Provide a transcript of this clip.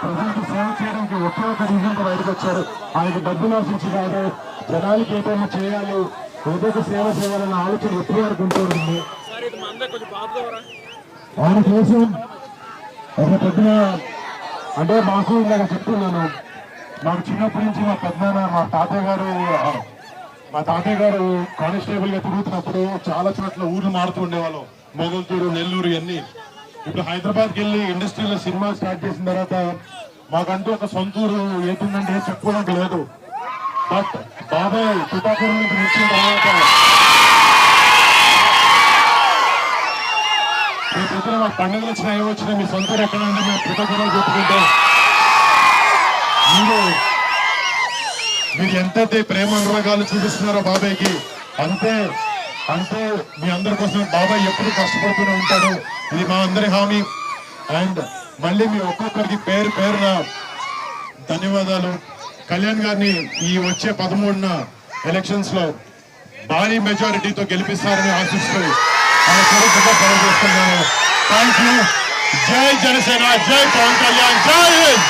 ప్రజలకు సేవ చేయడానికి ఒకే ఒక రీజన్తో బయటకు వచ్చారు ఆయనకు డబ్బులు ఆశించి కాదు జనాలకి ఏదైనా చేయాలి ఏదైతే సేవ చేయాలన్న ఆలోచన ఎప్పుడు వరకు ఉంటుంది ఆయన కోసం ఒక పెద్ద అంటే మాకు ఇందాక చెప్తున్నాను. మాకు చిన్నప్పటి నుంచి మా పెద్దనాన్న మా తాతయ్య గారు మా తాతయ్య గారు కానిస్టేబుల్గా తిరుగుతున్నప్పుడు చాలా చోట్ల ఊర్లు మారుతూ ఉండేవాళ్ళం. మొగల్తూరు నెల్లూరు ఇవన్నీ. ఇప్పుడు హైదరాబాద్కి వెళ్ళి ఇండస్ట్రీలో సినిమా స్టార్ట్ చేసిన తర్వాత మాకంటూ ఒక సొంత ఊరు ఏతుందంటే చెప్పుకోవడానికి లేదు. బట్ బాబాయ్ తుటాపురం నుంచి వచ్చిన తర్వాత మీ దగ్గర మా పండుగలు వచ్చినా ఏమొచ్చినా మీ సొంత ఊరు ఎక్కడ ఉంటే మేము కృతజ్ఞతలు చెప్పుకుంటాం. మీరు ఎంతైతే ప్రేమ అనురాగాలు చూపిస్తున్నారో బాబాయ్కి అంతే అంతే మీ అందరి కోసం బాబాయ్ ఎప్పుడు కష్టపడుతూనే ఉంటాడు. ఇది మా అందరి హామీ. అండ్ మళ్ళీ మీ ఒక్కొక్కరికి పేరు పేరున ధన్యవాదాలు. కళ్యాణ్ గారిని ఈ వచ్చే పదమూడున ఎలక్షన్స్లో భారీ మెజారిటీతో గెలిపిస్తారని ఆశిస్తూ పనిచేస్తున్నాను థ్యాంక్ యూ జై జనసేన జై పవన్ కళ్యాణ్ జై హింద్!